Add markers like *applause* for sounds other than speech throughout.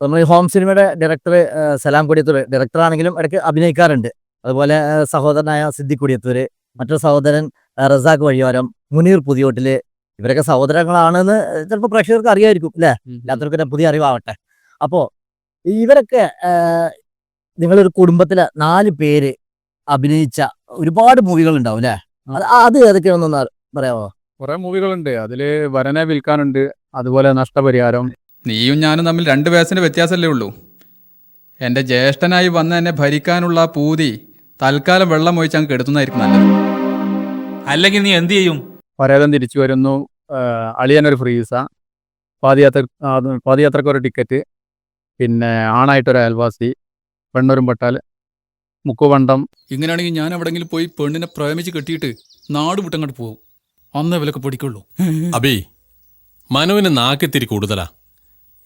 നമ്മൾ ഈ ഹോം സിനിമയുടെ ഡയറക്ടർ സലാം കൊടിയത്തൂർ ഡയറക്ടറാണെങ്കിലും ഇടയ്ക്ക് അഭിനയിക്കാറുണ്ട്. അതുപോലെ സഹോദരനായ സിദ്ദിഖ് കൊടിയത്തൂര് മറ്റൊരു സഹോദരൻ റസാഖ് വഴിയോരം മുനീർ പുതിയോട്ടിൽ ഇവരൊക്കെ സഹോദരങ്ങളാണെന്ന് ചിലപ്പോൾ പ്രേക്ഷകർക്ക് അറിയായിരിക്കും അല്ലേ? ഇല്ലാത്തവർക്ക് പുതിയ അറിവാവട്ടെ. അപ്പോൾ ഇവരൊക്കെ നിങ്ങളൊരു കുടുംബത്തിലെ നാല് പേര് അഭിനയിച്ച ഒരുപാട് മൂവികൾ ഉണ്ടാവും അല്ലേ? അത് അത് ഏതൊക്കെയാണെന്നൊന്ന് പറയാമോ കുറെ മൂവികളുണ്ട്. അതിൽ വരനെ വിൽക്കാനുണ്ട്. അതുപോലെ നഷ്ടപരിഹാരം. നീയും ഞാനും തമ്മിൽ രണ്ട് വയസ്സിന്റെ വ്യത്യാസമല്ലേ ഉള്ളൂ. എന്റെ ജ്യേഷ്ഠനായി വന്ന് എന്നെ ഭരിക്കാനുള്ള ആ പൂതി തൽക്കാലം വെള്ളം ഒഴിച്ച് അങ്ങ് കെടുത്തുന്നതായിരിക്കും നല്ലത്. അല്ലെങ്കിൽ നീ എന്ത് ചെയ്യും? പരേതം തിരിച്ചു വരുന്നു. അളിയനൊരു ഫ്രീസ. പാദയാത്ര ആ, അത് പാദയാത്രക്ക് ഒരു ടിക്കറ്റ്. പിന്നെ ആണായിട്ടൊരു അയൽവാസി പെണ്ണൊരും പട്ടാൽ മുക്കുവണ്ടം. ഇങ്ങനെയാണെങ്കിൽ ഞാൻ എവിടെങ്കിലും പോയി പെണ്ണിനെ പ്രേമിച്ച് കെട്ടിയിട്ട് നാട് വിട്ടങ്ങോട്ട് പോകും. അന്നേ വിലക്ക് പൊടിക്കുള്ളൂ. അബി മനുവിന് നാക്കിത്തിരി കൂടുതലാ.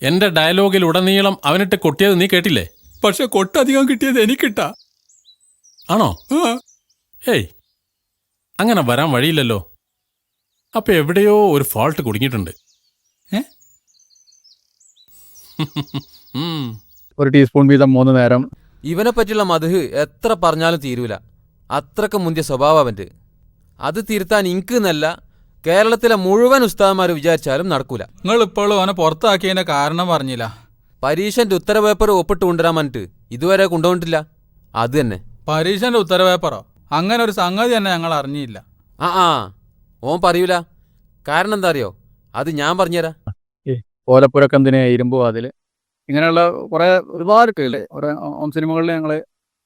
എന്റെ ഡയലോഗിൽ ഉടനീളം അവനിട്ട് കൊട്ടിയത് നീ കേട്ടില്ലേ? പക്ഷെ കൊട്ടധികം കിട്ടിയത് എനിക്കിട്ടാ. ആണോ? ഏയ് അങ്ങനെ വരാൻ വഴിയില്ലല്ലോ. അപ്പൊ എവിടെയോ ഒരു ഫോൾട്ട് കുടുങ്ങിയിട്ടുണ്ട്. ഒരു ടീസ്പൂൺ വീതം മൂന്ന് നേരം. ഇവനെ പറ്റിയുള്ള മധു എത്ര പറഞ്ഞാലും തീരൂല. അത്രയ്ക്ക് മുന്തിയ സ്വഭാവം അവന്റെ. അത് തിരുത്താൻ ഇൻക്ക് എന്നല്ല കേരളത്തിലെ മുഴുവൻ ഉസ്താദന്മാർ വിചാരിച്ചാലും നടക്കൂല. നിങ്ങൾ ഇപ്പോഴും അവനെ പുറത്താക്കിയതിന്റെ കാരണം പറഞ്ഞില്ല പരീക്ഷന്റെ ഉത്തര പേപ്പർ ഒപ്പിട്ട് കൊണ്ടുവരാൻ പറഞ്ഞിട്ട് ഇതുവരെ കൊണ്ടുവന്നിട്ടില്ല. അത് തന്നെ. പരീക്ഷന്റെ ഉത്തരവേപ്പറോ അങ്ങനെ ഒരു സംഗതി തന്നെ ഞങ്ങൾ അറിഞ്ഞില്ല. ആ ആ. ഓൻ പറയൂല. കാരണം എന്താ അറിയോ? അത് ഞാൻ പറഞ്ഞുതരാം. ഓലപ്പുരക്കന്തിനെ ഇരുമ്പോ അതിൽ ഇങ്ങനെയുള്ള കുറെ ഒരുപാട് കുറെ ഹോം സിനിമകളിൽ ഞങ്ങൾ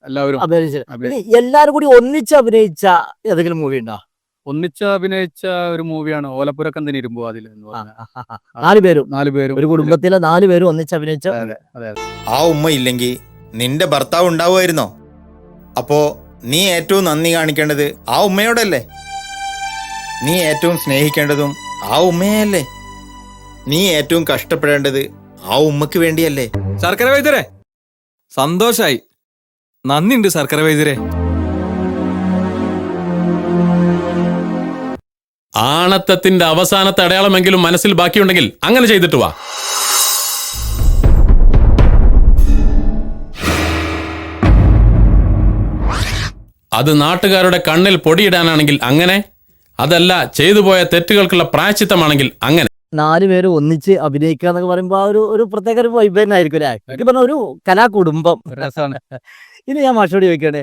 എല്ലാവരും എല്ലാവരും എല്ലാരും കൂടി ഒന്നിച്ച് അഭിനയിച്ച ഏതെങ്കിലും മൂവി ഉണ്ടോ? ഒന്നിച്ച് അഭിനയിച്ച ഒരു മൂവിയാണ് ഓലപ്പുരക്കന്തിന് ഇരുമ്പോ അതിൽ. നാല് പേരും. നാല് പേരും. ഒരു കുടുംബത്തിലെ നാല് പേരും ഒന്നിച്ച് അഭിനയിച്ച അതെ അതെ അതെ. ആ ഉമ്മ ഇല്ലെങ്കിൽ നിന്റെ ഭർത്താവ് ഉണ്ടാവുമായിരുന്നോ? അപ്പോ നീ ഏറ്റവും നന്ദി കാണിക്കേണ്ടത് ആ ഉമ്മയോടല്ലേ? നീ ഏറ്റവും സ്നേഹിക്കേണ്ടതും ആ ഉമ്മയല്ലേ? നീ ഏറ്റവും കഷ്ടപ്പെടേണ്ടത് ആ ഉമ്മക്ക് വേണ്ടിയല്ലേ? ശർക്കര വൈദ്യരെ സന്തോഷായി. നന്ദിയുണ്ട് ശർക്കര വൈദ്യരെ ആണത്തത്തിന്റെ അവസാനത്തെ അടയാളമെങ്കിലും മനസ്സിൽ ബാക്കിയുണ്ടെങ്കിൽ അങ്ങനെ ചെയ്തിട്ട് വാ. അത് നാട്ടുകാരുടെ കണ്ണിൽ പൊടിയിടാനാണെങ്കിൽ അങ്ങനെ അതല്ല ചെയ്തു പോയ തെറ്റുകൾക്കുള്ള പ്രായച്ചിത്തമാണെങ്കിൽ അങ്ങനെ. നാല് പേര് ഒന്നിച്ച് അഭിനയിക്കുക എന്നൊക്കെ പറയുമ്പോൾ ആ ഒരു ഒരു പ്രത്യേക ഒരു വൈബ് തന്നെ ആയിരിക്കും അല്ലേ എനിക്ക് പറഞ്ഞ ഒരു കലാകുടുംബം. രസമാണ്. *laughs* ഇനി ഞാൻ മാഷോട് ചോദിക്കണേ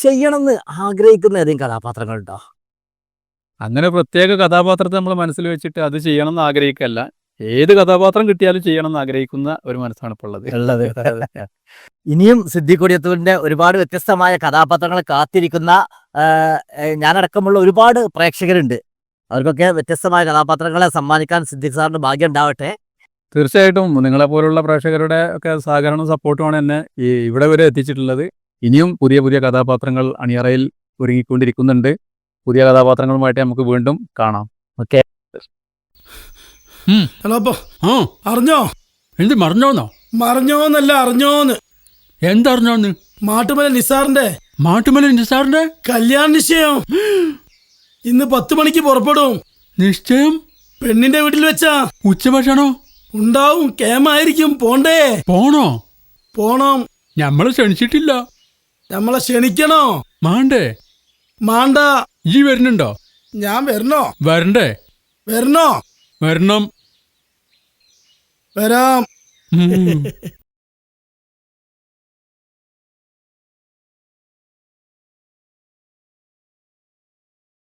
ചെയ്യണമെന്ന് ആഗ്രഹിക്കുന്ന ഏതെങ്കിലും കഥാപാത്രങ്ങളുണ്ടോ? അങ്ങനെ പ്രത്യേക കഥാപാത്രത്തെ നമ്മൾ മനസ്സിൽ വെച്ചിട്ട് അത് ചെയ്യണം എന്ന് ആഗ്രഹിക്കല്ല. ഏത് കഥാപാത്രം കിട്ടിയാലും ചെയ്യണം എന്ന് ആഗ്രഹിക്കുന്ന ഒരു മനസ്സാണ് ഇപ്പോൾ ഉള്ളത്. ഉള്ളത് ഇനിയും സിദ്ധി കൊടിയത്തൂരിന്റെ ഒരുപാട് വ്യത്യസ്തമായ കഥാപാത്രങ്ങൾ കാത്തിരിക്കുന്ന ഞാനടക്കമുള്ള ഒരുപാട് പ്രേക്ഷകരുണ്ട്. അവർക്കൊക്കെ വ്യത്യസ്തമായ കഥാപാത്രങ്ങളെ സമ്മാനിക്കാൻ സിദ്ദിഖ് സാറിന് ഭാഗ്യം ഉണ്ടാവട്ടെ. തീർച്ചയായിട്ടും നിങ്ങളെ പോലുള്ള പ്രേക്ഷകരുടെ ഒക്കെ സഹകരണവും സപ്പോർട്ടുമാണ് എന്നെ ഈ ഇവിടെ വരെ എത്തിച്ചിട്ടുള്ളത്. ഇനിയും പുതിയ പുതിയ കഥാപാത്രങ്ങൾ അണിയറയിൽ ഒരുങ്ങിക്കൊണ്ടിരിക്കുന്നുണ്ട്. പുതിയ കഥാപാത്രങ്ങളുമായിട്ട് നമുക്ക് വീണ്ടും കാണാം. ഹലോ അപ്പോ ആ. അറിഞ്ഞോ? എന്ത് മറിഞ്ഞോന്നോ? മറിഞ്ഞോന്നല്ല അറിഞ്ഞോന്ന്. എന്തറിഞ്ഞോന്ന്? മാട്ടുമല നിസാറിന്റെ. മാട്ടുമല നിസാറിന്റെ? കല്യാണ നിശ്ചയം. ഇന്ന് പത്ത് മണിക്ക് പുറപ്പെടും. നിശ്ചയം? പെണ്ണിന്റെ വീട്ടിൽ വെച്ചാ. ഉച്ചഭക്ഷണോ? ഉണ്ടാവും കേമായിരിക്കും പോണ്ടേ? പോണോ? പോണം. ഞമ്മളെ ക്ഷണിച്ചിട്ടില്ല. നമ്മളെ ക്ഷണിക്കണോ? മാണ്ടേ? മാണ്ട. ഈ വരുന്നുണ്ടോ? ഞാൻ വരണോ? വരണ്ടേ? വരണോ? വരണം. വരാം. ഉം.